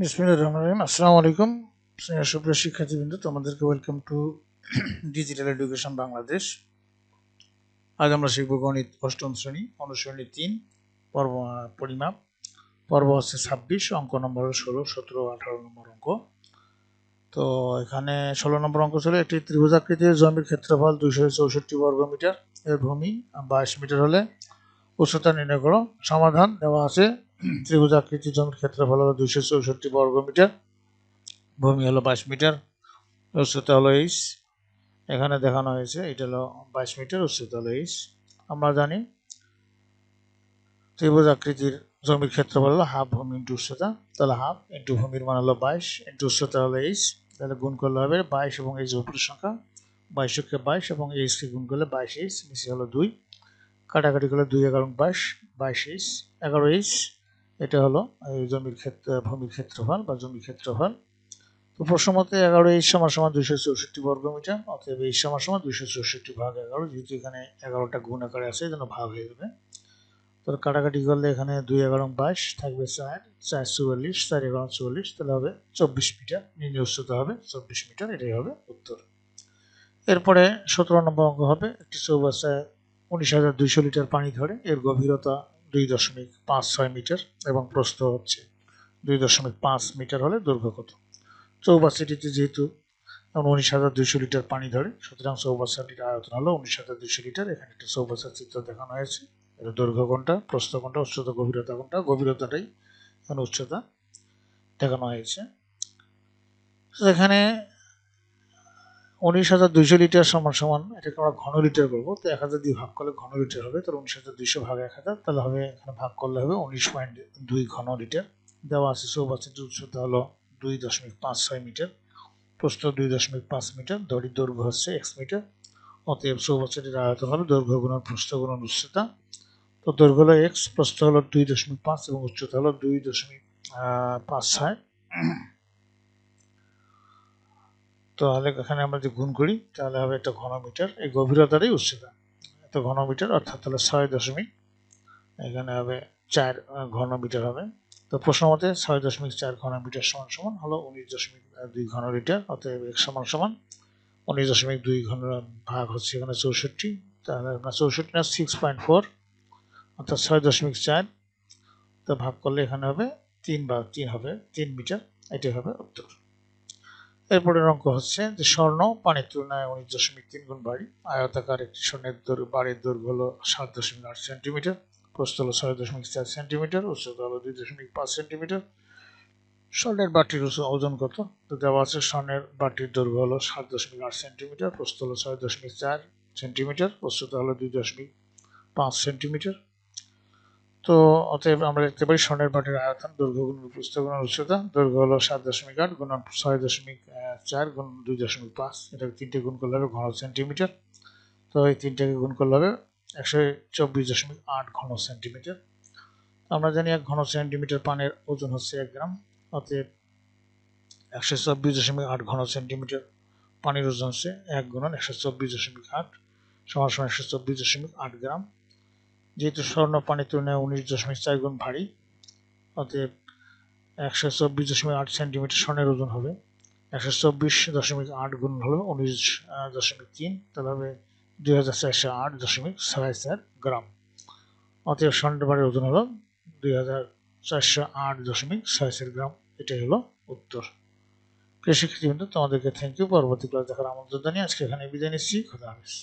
বিসমিল্লাহির রহমানির রহিম। আসসালামু আলাইকুম স্নেহ সুপ্রিয় শিক্ষার্থীবৃন্দ, তোমাদেরকে welcome to digital education Bangladesh. আজ আমরা শিখব গণিত অষ্টম শ্রেণি অনুশ্রেণী তিন, পর্ব পরিমাপ। পর্ব হচ্ছে ছাব্বিশ, অঙ্ক নম্বর ষোলো, সতেরো আঠারো নম্বর অঙ্ক। তো এখানে ষোলো নম্বর অঙ্ক ছিল একটি ত্রিভুজাকৃতির জমির ক্ষেত্রফল দুইশো চৌষট্টি বর্গ মিটার। এর ভূমি বাইশ মিটার হলে উচ্চতা নির্ণয় করো। সমাধান দেওয়া আছে ত্রিভুজাকৃতি জমির ক্ষেত্রফল হলো দুশো চৌষট্টি বর্গ মিটার। ভূমি হলো বাইশ মিটার উচ্চতা হলো এইচ। এখানে দেখানো হয়েছে, এটা হলো বাইশ মিটার উচ্চতা হলো এইচ। আমরা জানি ত্রিভুজ আকৃতির জমির ক্ষেত্রফল হলো হাফ ভূমি ইন্টু উচ্চতা তাহলে হাফ ইন্টু ভূমির মান হলো বাইশ ইন্টু উচ্চতা হলো এইচ। তাহলে গুণ করলে হবে বাইশ এবং এইচ উপর সংখ্যা। বাইশকে বাইশ এবং এইচকে গুণ করলে বাইশ, এইচ নিচে হলো দুই। কাটাকাটি করলে দুই এগারো বাইশ বাইশ, এইচ। এগারো, এইচ। এটা হলো, এই জমির ক্ষেত্র, ভূমির ক্ষেত্রফল বা জমির ক্ষেত্রফল। তো প্রশ্ন মতে এগারো এইচ সমান সমান দুইশো চৌষট্টি বর্গ মিটার, অতএব এইচ সমান সমান দুইশো চৌষট্টি ভাগ এগারো, যেহেতু এখানে এগারোটা গুণ আকারে আছে এই ভাগ হয়ে যাবে। তো কাটাকাটি করলে এখানে দুই এগারো বাইশ থাকবে চার চার চুয়াল্লিশ, চার এগারো চুয়াল্লিশ, তাহলে হবে চব্বিশ মিটার। নির্ণয় উচ্চতা হবে চব্বিশ মিটার, এটাই হবে উত্তর। এরপরে সতেরো নম্বর অঙ্ক হবে, একটি চৌবাচ্চায় উনিশ হাজার দুইশো লিটার পানি ধরে, এর গভীরতা দুই দশমিক পাঁচ ছয় মিটার এবং প্রস্থ হচ্ছে দুই দশমিক পাঁচ মিটার হলে দৈর্ঘ্য কত চৌবাচ্চাটিতে যেহেতু উনিশ হাজার দুইশো লিটার পানি ধরে, সুতরাং চৌবাচ্চাটির আয়তন হলো উনিশ হাজার দুইশো লিটার। এখানে একটা চৌবাচ্চার চিত্র দেখানো হয়েছে। এর দৈর্ঘ্য কোনটা প্রস্থ কোনটা উচ্চতা, গভীরতা কোনটা গভীরতাটাই এখানে উচ্চতা দেখানো হয়েছে। এখানে উনিশ হাজার দুইশো লিটার সমান সমান, এটাকে আমরা ঘন লিটার করব তো এক হাজার দিয়ে ভাগ করলে ঘন লিটার হবে, তাহলে উনিশ হাজার দুইশো ভাগ এক হাজার, তাহলে হবে এখানে ভাগ করলে হবে উনিশ পয়েন্ট দুই ঘন লিটার। দেওয়া আছে চৌবাচ্চাটির উচ্চতা হলো দুই দশমিক পাঁচ ছয় মিটার, প্রস্থ দুই দশমিক পাঁচ মিটার দড়ির দৈর্ঘ্য হচ্ছে এক্স মিটার, অতএব চৌবাচ্চাটির আয়তন হলো দৈর্ঘ্য গুণন প্রস্থ গুণন উচ্চতা। তো দৈর্ঘ্য হলো এক্স প্রস্থ হলো দুই দশমিক পাঁচ এবং উচ্চতা হলো দুই দশমিক পাঁচ ছয়। তাহলে এখানে আমরা যদি গুণ করি, তাহলে হবে একটা ঘনমিটার। এই গভীরতারই উচ্চতা। এত ঘনমিটার, অর্থাৎ তাহলে ছয় দশমিক, এখানে হবে চার ঘনমিটার হবে। তো প্রশ্ন মতে ছয় দশমিক চার ঘনমিটার সমান সমান হলো উনিশ দশমিক দুই ঘন লিটার অতএব এক সমান সমান উনিশ দশমিক দুই ঘন ভাগ হচ্ছে এখানে চৌষট্টি। তাহলে আপনার চৌষট্টি না সিক্স পয়েন্ট ফোর অর্থাৎ ছয় দশমিক চার। তো ভাগ করলে এখানে হবে তিন ভাগ তিন হবে, তিন মিটার, এটাই হবে উত্তর। এরপরের অঙ্ক হচ্ছে যে স্বর্ণ, পানির তুলনায় উনিশ দশমিক তিন গুণ বাড়ি। আয়তাকার একটি স্বর্ণের দৈর্ঘ্য বাড়ির দৈর্ঘ্য হলো সাত দশমিক আট সেন্টিমিটার। প্রস্থ হলো ছয় দশমিক চার সেন্টিমিটার, উচ্চতা হলো দুই দশমিক পাঁচ সেন্টিমিটার। স্বর্ণের বাটির ওজ- ওজন কত? তো দেওয়া আছে স্বর্ণের বাটির দৈর্ঘ্য হলো সাত দশমিক আট সেন্টিমিটার, প্রস্থ হলো ছয় দশমিক চার সেন্টিমিটার, উচ্চতা হলো দুই দশমিক পাঁচ সেন্টিমিটার। তো অতএব আমরা দেখতে পারি স্বর্ণের বাটির আয়তন, দৈর্ঘ্য গুণ প্রস্থ গুণ উচ্চতা, দৈর্ঘ্য হলো সাত দশমিক আট গুণ ছয় দশমিক চার গুণ দুই দশমিক পাঁচ। এটাকে তিনটে গুণ করলে হবে ঘন সেন্টিমিটার তো এই তিনটাকে গুণ করলে হবে একশো চব্বিশ দশমিক আট ঘন সেন্টিমিটার আমরা জানি এক ঘন সেন্টিমিটার পানের ওজন হচ্ছে এক গ্রাম। অতএব একশো চব্বিশ দশমিক আট ঘন সেন্টিমিটার পানির ওজন হচ্ছে এক গুণন একশো চব্বিশ দশমিক আট সমান সমান একশো চব্বিশ দশমিক আট গ্রাম। যেহেতু স্বর্ণ পানির তুলনায় উনিশ দশমিক চার গুণ ভারী, অতএব একশো চব্বিশ দশমিক আট সেন্টিমিটার স্বর্ণের ওজন হবে। একশো চব্বিশ দশমিক আট গুণ হলো উনিশ দশমিক তিন, তাহলে হবে দুই হাজার চারশো আট দশমিক ছয় চার গ্রাম। অতএব স্বর্ণের বারের ওজন হলো দুই হাজার চারশো আট দশমিক ছয় চার গ্রাম। এটাই হলো উত্তর। বন্ধু তোমাদেরকে থ্যাংক ইউ পরবর্তী ক্লাস দেখার আমন্ত্রণ জানিয়ে আজকে এখানে বিদায় নিচ্ছি। খোদা হাফিজ।